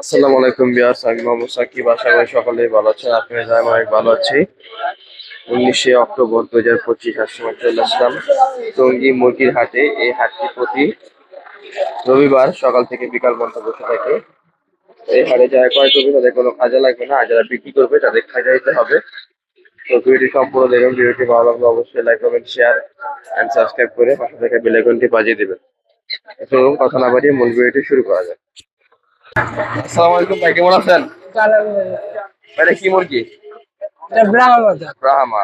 আসসালামু আলাইকুম বিয়াস আমি মোহাম্মদ সাকিব। আশা করি সকলেই ভালো আছেন আপনারা জানেন অনেক ভালো আছি। উনিশে অক্টোবর দু হাজার পঁচিশ আজ সময় চলে আসলাম টঙ্গী মুরগির হাটে। এই হাটটি প্রতি রবিবার সকাল থেকে বিকাল পর্যন্ত বসে থাকে। এই হাটে যারা ক্রয় করবে, তাদের কোনো খাজা লাগবে না। আর যারা বিক্রি করবে, তাদের খাজা দিতে হবে। তো ভিডিওটি সম্পূর্ণ দেখুন, ভিডিওটি ভালো লাগলে অবশ্যই like comment share and subscribe করে পাশে থেকে বেল আইকনটি বাজিয়ে দেবেন। চলুন কথা না বাড়িয়ে মূল ভিডিওটি শুরু করা যাক। আসসালামু আলাইকুম ভাই কেমন আছেন? এটা কি মুরগি? এটা ব্রাহ্মা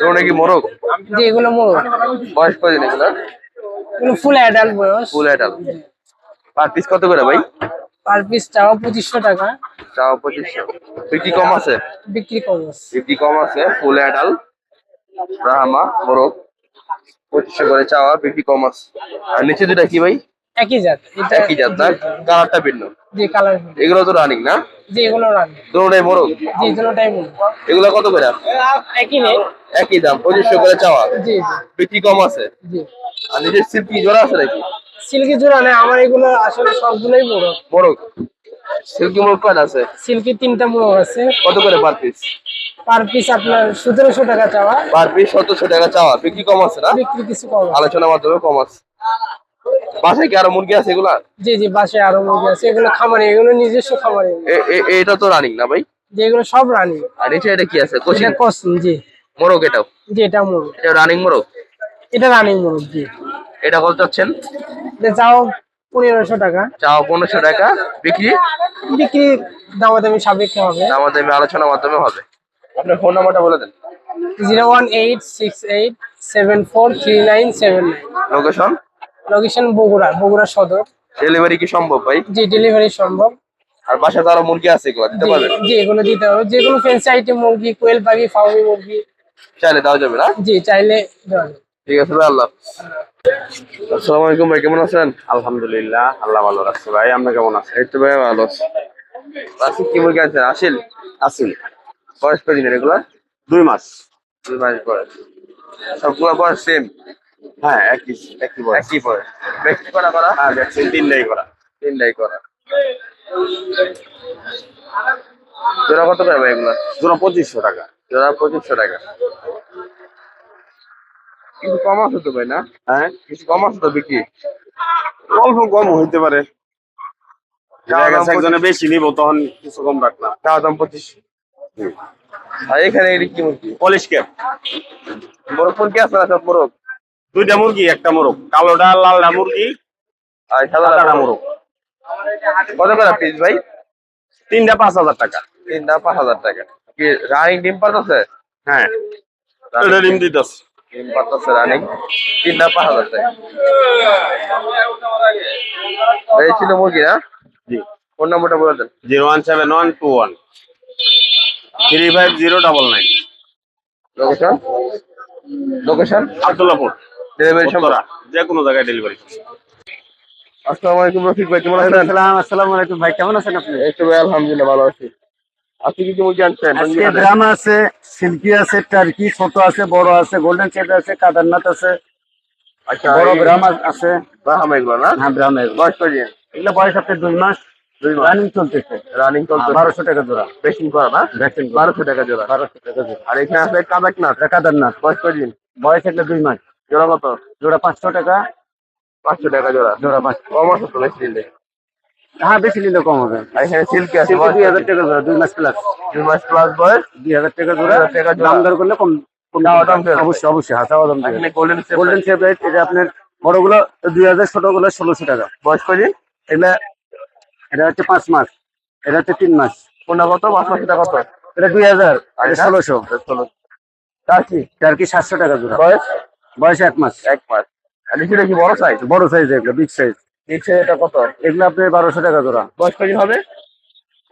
এগুলো নাকি মোরগ? জি এগুলো মোট বয়স কদিন এগুলো এগুলো ফুল অ্যাডাল্ট বয়স। ফুল পার পিস কত করে ভাই? পার পিস চাও পঁচিশশো টাকা। চাও পঁচিশশো। বিক্রি কম আছে? বিক্রি কম আছে। বিক্রি কম আছে ফুল অ্যাডাল ব্রাহ্মা মোরগ। পঁচিশশো করে চাওয়া বিক্রি কম আছে। আর নিচে দুটা কি ভাই? একই জাত এটা একই জাত না? কালারটা ভিন্ন। জি কালার এগুলো তো রানিং না? জি এগুলো রান দুটোটাই মোরগ? জি দুটোটাই মোট এগুলো কত করে? একই নেই। একই দাম পঁচিশশো করে চাওয়া। জি বিক্রি কম আছে? জি। আর নিজের সিল্কি জোড়া আছে নাকি? সিল্কি জোড়া নেই আমার এগুলো আসলে সবগুলোই বড় মোরগ? সিল্কি মোরগ কয়টা আছে? সিল্কি তিনটা মোড়ক আছে। কত করে পার পিস পার পিস আপনার সতেরোশো টাকা চাওয়া। পার পিস সতেরোশো টাকা চাওয়া। বিক্রি কম আছে না? বিক্রি কিছু কম। আলোচনার মাধ্যমে কম আছে। বাসায় কি আরও মুরগি আছে এগুলা? জি জি বাসায় আরও মুরগি আছে। এগুলো খামারে এগুলো নিজস্ব খামারে। এটা তো রানিং না ভাই? যে এগুলো সব রানি আর নিচে এটা কি আছে? কোচিং? এটা কসম জি। মোরগ এটাও? জি এটা মোরগ। এটা রানিং মোরগ? এটা রানিং মোরগ জি। এটা কত চাচ্ছেন? এটা চাও পনেরোশো টাকা। চাও পনেরোশো টাকা। বিক্রি? বিক্রি দামাদামি সাপেক্ষে হবে। আমাদের আলোচনার মাধ্যমে হবে। আপনার ফোন নাম্বারটা বলে দেন। Zero one eight six eight seven four three nine seven nine. Location location Bogura Bogura Sadar. Delivery কি সম্ভব ভাই? জি ডেলিভারি সম্ভব। আর বাসা তো আরও মুরগি আছে এগুলো দিতে জি পারবেন জি এগুলো দিতে হবে যে কোনো ফ্যান্সি আইটেম মুরগি কোয়েল পাখি ফাউমি মুরগি। চাইলে দেওয়া যাবে না? জি চাইলে দেওয়া যাবে। ঠিক আছে ভাই আল্লাহ আসসালামু আলাইকুম ভাই কেমন আছেন? আলহামদুলিল্লাহ আল্লাহ ভালো রাখছে ভাই আপনি কেমন আছেন? এই তো ভাই ভালো আছি। আজকে কি মুরগি আনছেন? আসিল? আসুন বয়স কদিনের এগুলো? দুই মাস। দুই মাস বয়স। সবগুলো বয়স সেম হ্যাঁ একই একই বয়স। একই বয়স। ব্যক্তি করা করা? হ্যাঁ ভ্যাকসিন তিনটাই করা। তিনটাই করা। জোড়া কত করে ভাই এগুলো? জোড়া পঁচিশশো টাকা। জোড়া পঁচিশশো টাকা। কিছু কম আছে তো ভাই না? হ্যাঁ? কিছু কম আছে তো বিক্রি? অল্প কম হইতে পারে। একজনে বেশি নিব তখন কিছু কম রাখলাম। চাওয়া দাম পঁচিশ। আর এখানে এটি কি মুরগি? Polish cap. মোরগ মুরগি আছে মোরগ? দুইটা মুরগি একটা মোরগ। কালোটা আর লালটা মুরগি আর সাদাটা সাদা মোরগ। কত করে পিস ভাই? তিনটা পাঁচ হাজার টাকা। তিনটা পাঁচ হাজার টাকা। কি রানিং ডিম পাতাছে হ্যাঁ। এটা ডিম দিতেছে। ডিম পাতাছে রানিং তিনটা পাঁচ হাজার টাকা। এই ছিল মুরগি না? জি। ফোন নম্বরটা বলে দেন। Zero one seven one two one. Three five zero double nine. Location location Abdullapur. Delivery সম্ভব যে কোনো জায়গায় ডেলিভারি আসসালামু আলাইকুম রফিক ভাই কেমন আছেন? আসসালাম আসসালামু আলাইকুম ভাই কেমন আছেন আপনি? ভাই আলহামদুলিল্লাহ ভালো আছি। আপনি কি আজকে ড্রাম আছে সিল্কি আছে টার্কি ছোট আছে বড় আছে গোল্ডেন চেপ আছে কাদারনাথ আছে আচ্ছা বড় ব্রাহ্ম আছে। এগুলো না? হ্যাঁ ব্রাহ্মের বয়স কদিন এগুলো বয়স আপনি দুই মাস। দুই রানিং চলতেছে। রানিং চলছে বারোশো টাকা জোড়া। বেশি করা না? ভ্যাকসিন বারোশো টাকা জোড়া। বারোশো টাকা জোড়া। আর এখানে আছে কাদাকনাথ? কাদারনাথ। বয়স কদিন বয়স একটা দুই মাস। জোড়া কত? জোড়া পাঁচশো টাকা। পাঁচশো টাকা জোড়া। জোড়া পাঁচ কম আছে তো হ্যাঁ বেশি নিলে কম হবে। আর এখানে সিল্কি আছে দুই হাজার টাকা জোড়া দুই মাস প্লাস দুই মাস প্লাস বয়স? দুই হাজার টাকা জোড়া। টাকা দাম দর করলে কম। অবশ্যই অবশ্যই হ্যাঁ চাওয়া দাম গোল্ডেন গোল্ডেন ফেভারিট এটা আপনার বড়গুলো দুই হাজার ছোটগুলো ষোলোশো টাকা। বয়স কদিন এগুলা এটা হচ্ছে পাঁচ মাস। এটা হচ্ছে তিন মাস। কোনটা কত? পাঁচ মাস টাকা কত? এটা দুই হাজার এটা এটা? ষোলোশো। চলো তার কি সাতশো টাকা জোড়া। বয়স? বয়স এক মাস। এক মাস। আর কি বড় সাইজ বড় সাইজ এগুলো বিগ সাইজ নিচে এটা কত? এগুলো আপনি বারোশো টাকা জোড়া। বয়স কদিন হবে?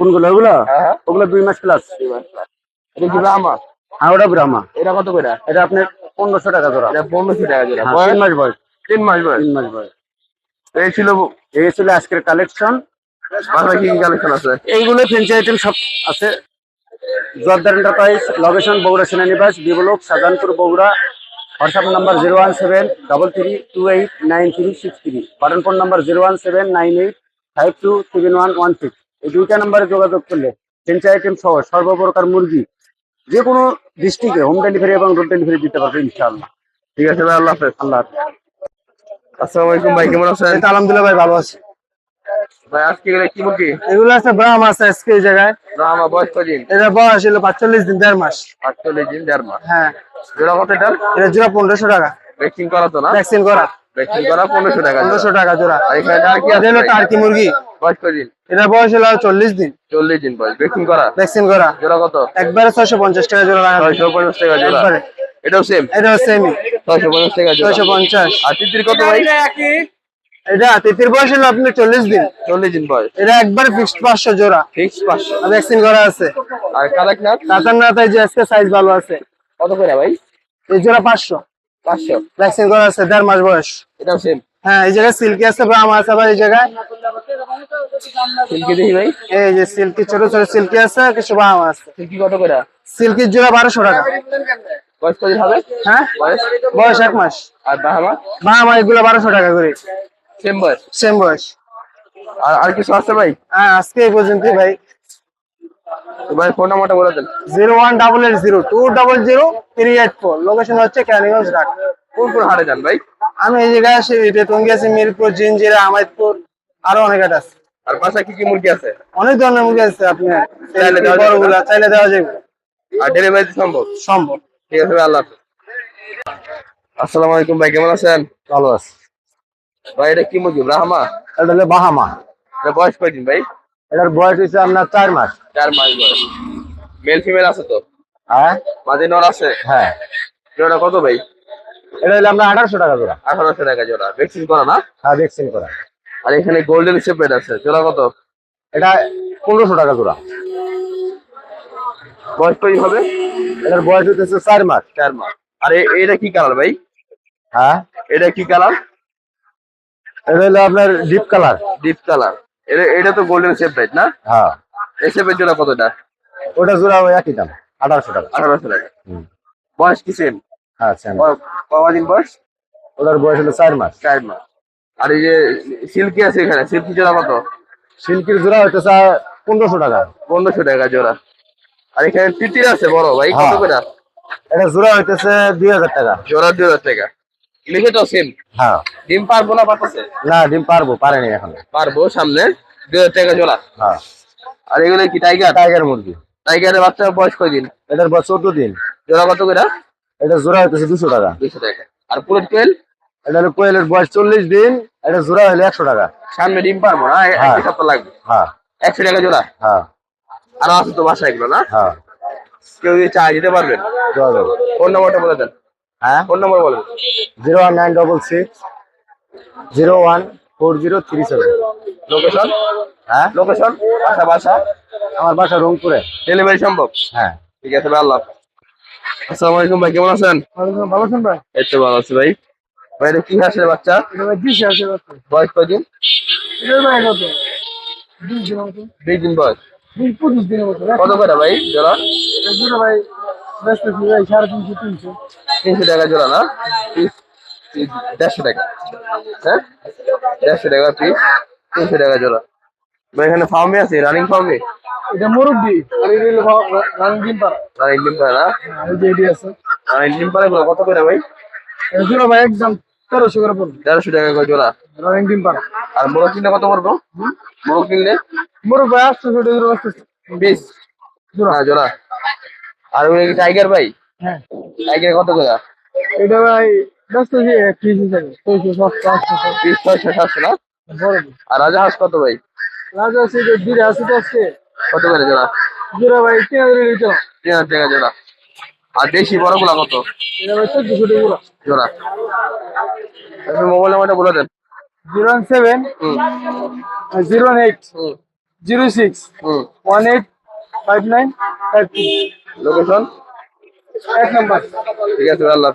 কোনগুলো ওগুলো? হ্যাঁ হ্যাঁ। ওগুলো দুই মাস প্লাস দুই মাস plus। এটা কি ব্রাহ্মা হ্যাঁ ওটা ব্রাহ্মা এটা কত করে? এটা আপনার পনেরোশো টাকা জোড়া। এটা পনেরোশো টাকা জোড়া। হ্যাঁ, তিন মাস বয়স। তিন মাস বয়স। তিন মাস বয়স। এই ছিল এই ছিল আজকের কালেকশন বাসায় কি কালেকশন আছে? এইগুলো আইটেম সব আছে। জর্দার এন্টারপ্রাইজ লোকেশন বগুড়া সেনানিবাস বিবলক Sajanpur Bogura WhatsApp number zero one seven double three two eight nine three six three button phone number zero one seven nine eight five two seven one one six. এই দুইটা নাম্বারে যোগাযোগ করলে ফ্রেঞ্চি item সহ সর্বপ্রকার মুরগি যে কোনো ডিস্ট্রিক্টে হোম ডেলিভারি এবং রোড ডেলিভারি দিতে পারবে ইনশাআল্লাহ। ঠিক আছে ভাই আল্লাহ হাফেজ। আল্লাহ আসসালামু আলাইকুম ভাই কেমন আছেন? এই তো আলহামদুলিল্লাহ ভাই ভালো আছি। ভাই আজকে গেলে কি মুরগি? এগুলো আছে ব্রাহ্ম আছে আজকে এই জায়গায়। আমার বয়স কদিন এটা বয়স হলো পাঁচচল্লিশ দিন দেড় মাস। আটচল্লিশ দিন দেড় মাস। হ্যাঁ। জোড়া কত এটার এটা জোড়া পনেরোশো টাকা। ভ্যাকসিন করা তো না? ভ্যাকসিন করা। ভ্যাকসিন করা পনেরোশো টাকা পনেরোশো টাকা জোড়া। আর এখানে আর কি আছে হলো টার্কি মুরগি। বয়স কদিন এটা বয়স হলো চল্লিশ দিন। চল্লিশ দিন বয়স। ভ্যাকসিন করা? ভ্যাকসিন করা। জোড়া কত? একবারে ছয়শো পঞ্চাশ টাকা জোড়া লাগানো ছয়শো পঞ্চাশ টাকা জোড়া। একবারে। এটাও সেম এটা সেমি ছয়শো পঞ্চাশ টাকা জোড়া। ছয়শো পঞ্চাশ। আর তিতির কত ভাই? এটা তিতির বয়স হলো আপনার চল্লিশ দিন। চল্লিশ দিন বয়স। এটা একবার ফিক্সড পাঁচশো জোড়া। ফিক্স পাঁচশো। ভ্যাকসিন করা আছে। আর না তাই যে আজকে সাইজ ভালো আছে। কত করে ভাই? এই জোড়া পাঁচশো। পাঁচশো। ভ্যাকসিন করা আছে দেড় মাস বয়স। এটাও সেম হ্যাঁ এই জায়গায় সিল্কি আছে ব্রাহ্ম আছে আবার এই জায়গায়। সিল্কি দেখি ভাই। এই যে সিল্কি ছোট ছোট সিল্কি আছে কিছু ব্রাহ্ম আছে। সিল্কি কত করে? সিল্কির জোড়া বারোশো টাকা। বয়স কদিন হবে? হ্যাঁ? বয়স? বয়স এক মাস। আর বাহামা ব্রাহ্ম এগুলো বারোশো টাকা করে। সেম বয়স? সেম বয়স। আর আর কিছু আছে ভাই? হ্যাঁ আজকে এই পর্যন্ত ভাই। ভাই ফোন নাম্বারটা বলে দেন। Zero one double eight zero two double zero three eight four. Location হচ্ছে ক্যানিগঞ্জ ঘাট। কোন কোন হাটে যান ভাই? আমি এই জায়গায় আসি এটা টঙ্গি আছে মিরপুর জিনজিরা আমাদপুর আরও অনেক হাট আছে। আর বাসায় কি কি মুরগি আছে? অনেক ধরনের মুরগি আছে আপনি। চাইলে দেওয়া যাবে চাইলে দেওয়া যাবে। আর ডেলিভারি সম্ভব? সম্ভব। ঠিক আছে আল্লাহ আসসালামু আলাইকুম ভাই কেমন আছেন? ভালো আছে। ভাই এটা কি মুরগি? ব্রাহ্মা? এটা হলো বাহামা। এটা বয়স কয়দিন ভাই? এটার বয়স হচ্ছে আপনার চার মাস। চার মাস বয়স। মেল ফিমেল আছে তো? হ্যাঁ? মাঝে নর আছে? হ্যাঁ। জোড়া কত ভাই? এটা হলো আপনার আঠারোশো টাকা জোড়া। আঠারোশো টাকা জোড়া। ভ্যাকসিন করা না? হ্যাঁ ভ্যাকসিন করা। আর এখানে গোল্ডেন সেপারেট আছে। জোড়া কত? এটা পনেরোশো টাকা জোড়া। বয়স কই হবে? এটার বয়স হচ্ছে চার মাস। চার মাস। আর এটা কি কালার ভাই? হ্যাঁ? এটা কি কালার এটা হলো আপনার ডিপ কালার ডিপ কালার এটা তো গোল্ডেন সেপারেট না? হ্যাঁ। এই সেপারেট জোড়া কতটা? ওটা জোড়া একই দাম আঠারোশো টাকা। আঠারোশো টাকা। হুম। বয়স কি সেম হ্যাঁ same। কদিন বয়স? ওটার বয়স হলো চার মাস। চার মাস। আর এই যে সিল্কি আছে এখানে সিল্কি জোড়া কত? সিল্কির জোড়া হইতেছে পনেরোশো টাকা। পনেরোশো টাকা জোড়া। আর এখানে তিতির আছে বড় ভাই কত হ্যাঁ। করে? এটা জোড়া হইতেছে দুই হাজার টাকা। জোড়া দুই হাজার টাকা। লিখে তো সেম হ্যাঁ। ডিম পারব না পাতাছে না ডিম পারব পারেনি এখন। পারব সামনে দুই হাজার টাকা জোড়া। হ্যাঁ। আর এগুলো কি টাইগার টাইগার মুরগি। টাইগারের বাচ্চা বয়স কয়দিন এটার বয়স চোদ্দ দিন। জোড়া কত করে? এটা জোড়া হইতেছে দুশো টাকা। দুশো টাকা। আর পুরো কোয়েল? এটা হলো কোয়েলের বয়স চল্লিশ দিন এটা জোড়া হইলে একশো টাকা। সামনে ডিম পারব না হ্যাঁ। এক সপ্তাহ লাগবে। হ্যাঁ। একশো টাকা জোড়া? হ্যাঁ। আর আছে তো বাসা এগুলো না? হ্যাঁ। কেউ যদি চায় দিতে পারবেন। ফোন নম্বরটা বলে দেন। হ্যাঁ? ফোন নম্বর বলেন। Zero one nine double six zero one four zero three seven. Location? হ্যাঁ? লোকেশন? বাসা বাসা? আমার বাসা রংপুরে। ডেলিভারি সম্ভব? হ্যাঁ। ঠিক আছে ভাই আল্লাহ। আসসালামু আলাইকুম ভাই কেমন আছেন? ভালো আছেন ভাই? এই তো ভালো আছি ভাই। ভাই এটা কি হাঁসের বাচ্চা? বয়স মতো। দুই দিন বয়স। কত করে ভাই জোড়া? ভাই ভাই সাড়ে তিনশো তিনশো। তিনশো টাকা জোড়া না? পিস দেড়শো টাকা। হ্যাঁ? দেড়শো টাকা পিস তিনশো টাকা জোড়া। এখানে ফার্মে আছে? রানিং ফার্মে এটা মুরব্বি। আর এটা হলো রানিং ডিম পাড়া রানিং ডিম পারে এই যে এটি আছে। রানিং ডিম পারে গুলো কত করে ভাই? ছিল ভাই একদম তেরোশো করে পড়বে। দেড়শো টাকা করে জোড়া। রানিং ডিম পাড়া আর মোরগ কিনলে কত পড়ব? মোরগ কিনলে? মুরব্বি ভাই আসছে ছোট ছোট আসতেছে। পিস। জোড়া। জোড়া। আর ওই টাইগার ভাই? হ্যাঁ। টাইগার কত করে এটা ভাই ব্যস্ত যে পিস হিসাবে ছয়শো সাতশো আটশো পিস ছয়শো সাতশো না? আর রাজা হাঁস কত ভাই? রাজা আছে যে দিরে আছে তো আছে কত করে জোড়া? জোড়া ভাই তিন হাজার লিটার তিন হাজার টাকা জোড়া। আর দেশি বড়গুলা কত? এটা ভাই চোদ্দশো টাকা জোড়া। মোবাইল নাম্বারটা বলে দেন। Zero one seven zero one eight zero six one eight five nine five location এক নাম্বার ঠিক আছে আল্লাহ।